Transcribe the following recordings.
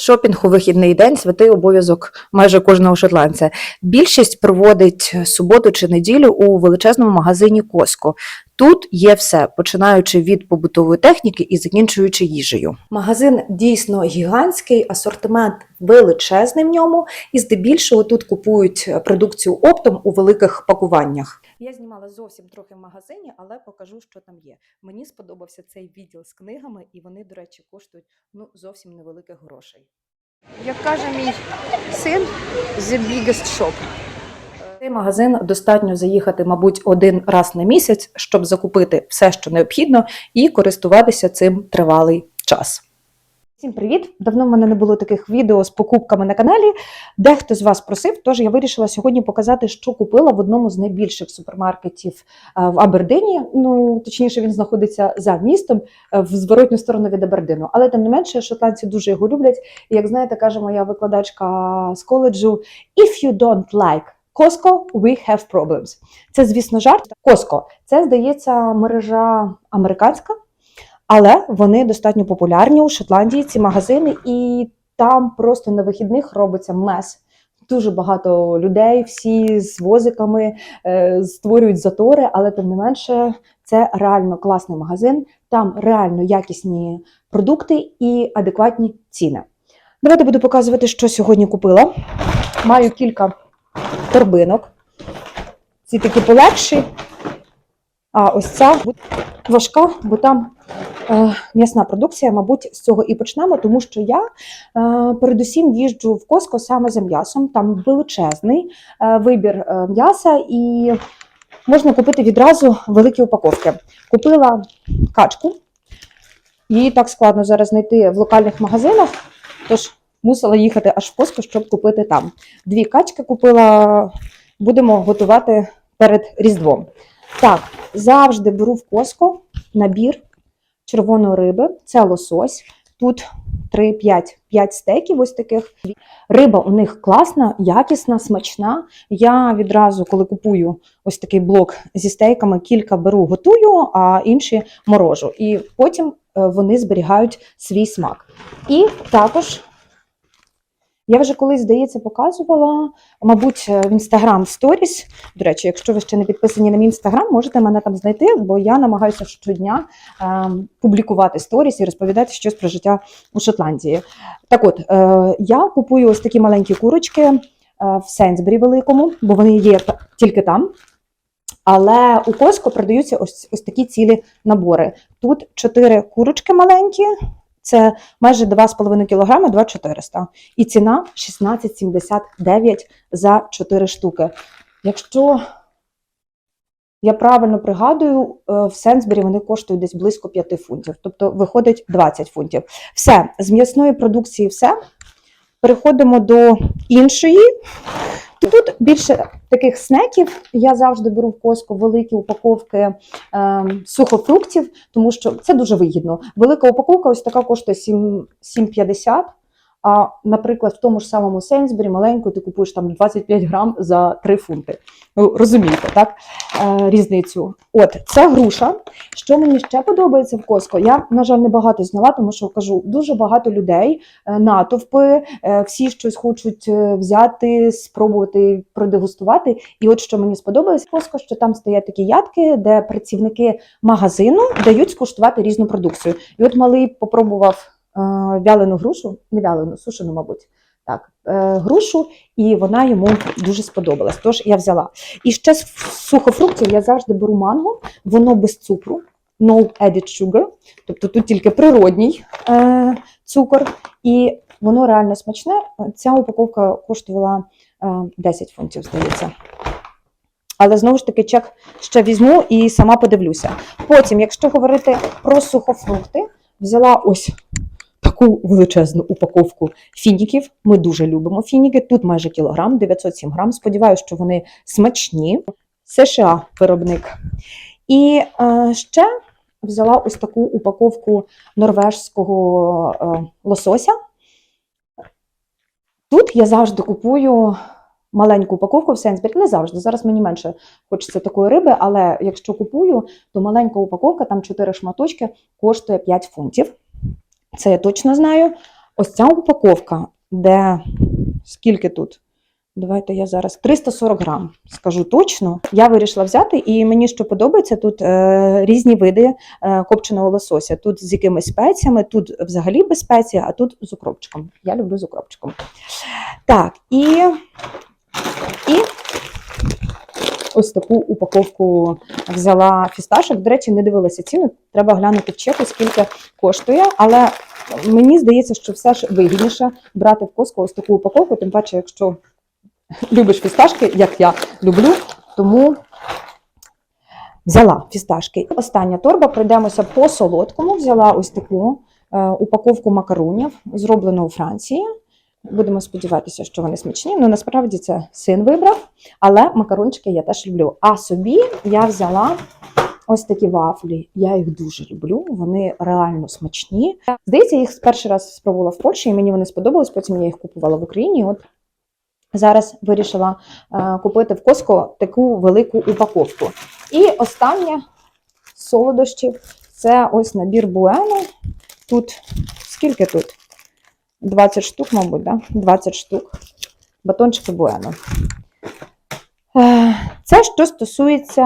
Шопінг у вихідний день святий обов'язок майже кожного шотландця. Більшість проводить суботу чи неділю у величезному магазині Коско. Тут є все, починаючи від побутової техніки і закінчуючи їжею. Магазин дійсно гігантський, асортимент величезний в ньому, і здебільшого тут купують продукцію оптом у великих пакуваннях. Я знімала зовсім трохи в магазині, але покажу, що там є. Мені сподобався цей відділ з книгами, і вони, до речі, коштують ну зовсім невеликих грошей. Як каже мій син, the biggest shop. Цей магазин достатньо заїхати, мабуть, один раз на місяць, щоб закупити все, що необхідно, і користуватися цим тривалий час. Всім привіт! Давно в мене не було таких відео з покупками на каналі. Дехто з вас просив, тож я вирішила сьогодні показати, що купила в одному з найбільших супермаркетів е, в Абердині. Ну точніше, він знаходиться за містом е, в зворотню сторону від Абердину. Але тим не менше, шотландці дуже його люблять. І як знаєте, каже моя викладачка з коледжу: if you don't like Costco, we have problems. Це, звісно, жарт. Costco – це, здається, мережа американська, але вони достатньо популярні у Шотландії, ці магазини, і там просто на вихідних робиться мес. Дуже багато людей, всі з возиками е, створюють затори, але тим не менше, це реально класний магазин. Там реально якісні продукти і адекватні ціни. Давайте буду показувати, що сьогодні купила. Маю кілька торбинок. Ці такі полегші. А ось ця важка, бо там м'ясна продукція, мабуть, з цього і почнемо, тому що я е, передусім їжджу в Коско саме за м'ясом. Там величезний е, вибір е, м'яса і можна купити відразу великі упаковки. Купила качку. Її так складно зараз знайти в локальних магазинах, тож мусила їхати аж в Коско, щоб купити там. Дві качки купила, будемо готувати перед Різдвом. Так, завжди беру в Коско набір червоної риби. Це лосось. Тут 3-5 5 стейків ось таких. Риба у них класна, якісна, смачна. Я відразу, коли купую ось такий блок зі стейками, кілька беру, готую, а інші морожу. І потім е, вони зберігають свій смак. І також я вже колись, здається, показувала, мабуть, е, в Instagram Stories. До речі, якщо ви ще не підписані на мій інстаграм, можете мене там знайти, бо я намагаюся щодня е, публікувати сторіс і розповідати щось про життя у Шотландії. Так от, е, я купую ось такі маленькі курочки е, в Сенсбері великому, бо вони є тільки там. Але у Коско продаються ось, ось такі цілі набори. Тут чотири курочки маленькі, це майже 2,5 кг 2400. І ціна 16,79 за 4 штуки. Якщо я правильно пригадую, е, в Сенсбері вони коштують десь близько 5 фунтів, тобто виходить 20 фунтів. Все, з м'ясної продукції все. Переходимо до іншої. Тут більше таких снеків. Я завжди беру в Коску великі упаковки е, сухофруктів, тому що це дуже вигідно. Велика упаковка ось така коштує 7 7,50. А, наприклад, в тому ж самому Сейнсбері маленьку ти купуєш там 25 грам за 3 фунти. Ну, розумієте, так? Е, різницю. От, це груша. Що мені ще подобається в Коско? Я, на жаль, не багато зняла, тому що кажу, дуже багато людей, е, натовпи, е, всі щось хочуть взяти, спробувати продегустувати. І от що мені сподобалось Коско, що там стоять такі ядки, де працівники магазину дають скуштувати різну продукцію. І от малий попробував вялену грушу, не вялену, сушену, мабуть. Так, е, грушу, і вона йому дуже сподобалась. Тож я взяла. І ще з сухофруктів я завжди беру манго, воно без цукру, no added sugar, тобто тут тільки природній е, цукор, і воно реально смачне. Ця упаковка коштувала е, 10 фунтів, здається. Але знову ж таки, чек ще візьму і сама подивлюся. Потім, якщо говорити про сухофрукти, взяла ось таку величезну упаковку фініків. Ми дуже любимо фініки. Тут майже кілограм, 907 грам. Сподіваюся, що вони смачні. США виробник. І е, ще взяла ось таку упаковку норвежського е, лосося. Тут я завжди купую маленьку упаковку в Сенсбері. Не завжди. Зараз мені менше хочеться такої риби, але якщо купую, то маленька упаковка, там 4 шматочки, коштує 5 фунтів. Це я точно знаю. Ось ця упаковка, де скільки тут? Давайте я зараз 340 грам, скажу точно. Я вирішила взяти, і мені що подобається, тут е, різні види е, копченого лосося. Тут з якимись спеціями, тут взагалі без спеції, а тут з укропчиком. Я люблю з укропчиком. Так, і, і ось таку упаковку взяла фісташок. До речі, не дивилася ціну. Треба глянути в чеку, скільки коштує. Але мені здається, що все ж вигідніше брати в Коско ось таку упаковку, тим паче, якщо любиш фісташки, як я люблю, тому взяла фісташки. Остання торба, пройдемося по солодкому. Взяла ось таку е, упаковку макаронів, зроблену у Франції. Будемо сподіватися, що вони смачні. Ну насправді це син вибрав, але макарончики я теж люблю. А собі я взяла ось такі вафлі. Я їх дуже люблю. Вони реально смачні. Здається, я їх перший раз спробувала в Польщі, і мені вони сподобались. Потім я їх купувала в Україні. От зараз вирішила е, купити в Коско таку велику упаковку. І останнє з солодощів це ось набір Буено. Тут скільки тут? 20 штук, мабуть, да? 20 штук. Батончики Буено. Е, Це що стосується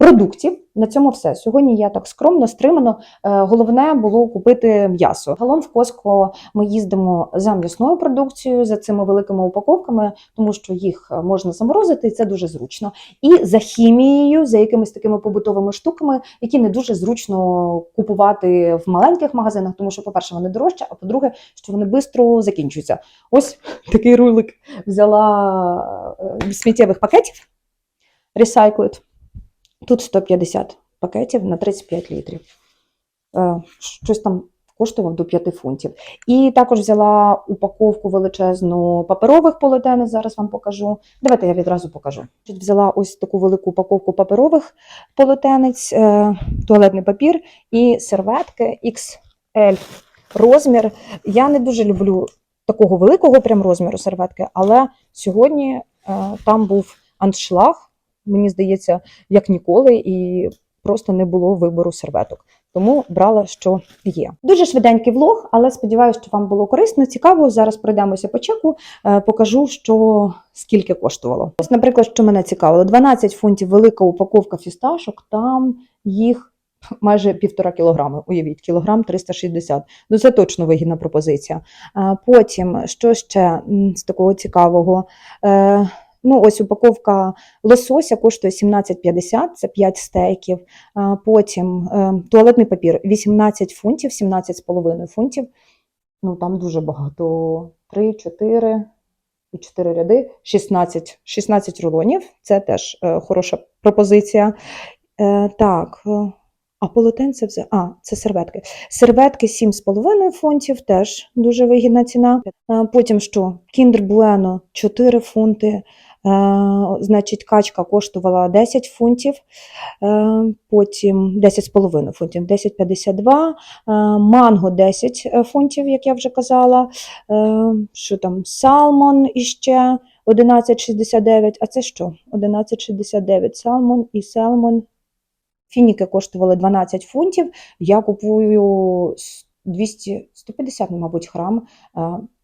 продуктів. На цьому все. Сьогодні я так скромно, стримано. Е, Головне було купити м'ясо. Загалом в Коско ми їздимо за м'ясною продукцією, за цими великими упаковками, тому що їх е, можна заморозити, і це дуже зручно. І за хімією, за якимись такими побутовими штуками, які не дуже зручно купувати в маленьких магазинах, тому що, по-перше, вони дорожчі, а по-друге, що вони швидко закінчуються. Ось такий рулик взяла е, сміттєвих пакетів Recycled. Тут 150 пакетів на 35 літрів. Е, Щось там коштував до 5 фунтів. І також взяла упаковку величезну паперових полотенець, зараз вам покажу. Давайте я відразу покажу. Взяла ось таку велику упаковку паперових полотенець, е, туалетний папір і серветки XL розмір. Я не дуже люблю такого великого прям розміру серветки, але сьогодні е, там був аншлаг, мені здається, як ніколи, і просто не було вибору серветок. Тому брала, що є. Дуже швиденький влог, але сподіваюся, що вам було корисно, цікаво. Зараз пройдемося по чеку, е, покажу, що скільки коштувало. Ось, наприклад, що мене цікавило: 12 фунтів велика упаковка фісташок, там їх майже півтора кілограми. Уявіть, кілограм 360. Ну це точно вигідна пропозиція. Е, Потім, що ще з такого цікавого? Ну, ось упаковка лосося коштує 17,50, це 5 стейків. Потім е, туалетний папір 18 фунтів, 17,5 фунтів. Ну там дуже багато. 3, 4 і 4 ряди, 16, 16 рулонів. Це теж е, хороша пропозиція. Е, так, а полотенце вже. А, це серветки. Серветки 7,5 фунтів, теж дуже вигідна ціна. Потім що? Kinder Bueno 4 фунти. Е, Значить, качка коштувала 10 фунтів, е, потім 10,5 фунтів, 10,52, е, манго 10 фунтів, як я вже казала. Що там? Салмон іще 11,69. А це що? 11,69 салмон і салмон. Фініки коштували 12 фунтів. Я купую 200, 150, мабуть, грам. е,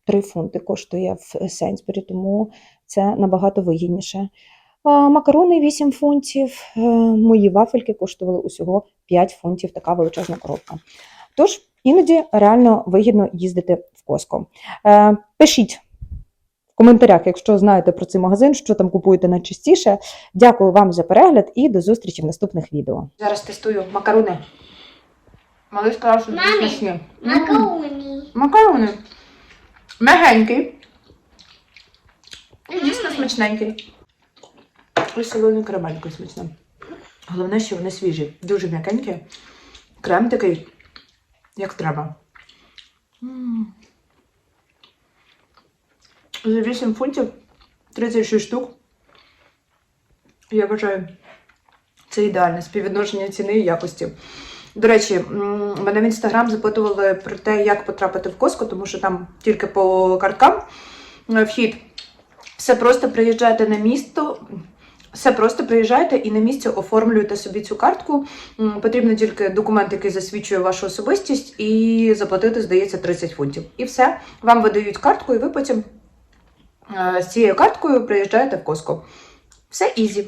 3 фунти коштує в Сейнсбері, тому це набагато вигідніше. Макарони 8 фунтів. е, Мої вафельки коштували усього 5 фунтів, така величезна коробка. Тож, іноді реально вигідно їздити в Коско. Е, Пишіть в коментарях, якщо знаєте про цей магазин, що там купуєте найчастіше. Дякую вам за перегляд і до зустрічі в наступних відео. Зараз тестую макарони. Малий сказав, що Мамі, смачні. Макарони. Макарони. Мягенький. І дійсно смачненький. І солоною карамелькою смачно. Головне, що вони свіжі. Дуже м'якенькі. Крем такий, як треба. За 8 фунтів 36 штук. Я вважаю, це ідеальне співвідношення ціни і якості. До речі, мене в інстаграм запитували про те, як потрапити в Коско, тому що там тільки по карткам е, вхід. Все просто приїжджаєте на місто, Все просто приїжджайте і на місці оформлюєте собі цю картку. Потрібно тільки документ, який засвідчує вашу особистість, і заплатити, здається, 30 фунтів. І все, вам видають картку, і ви потім е, з цією карткою приїжджаєте в Коско. Все ізі.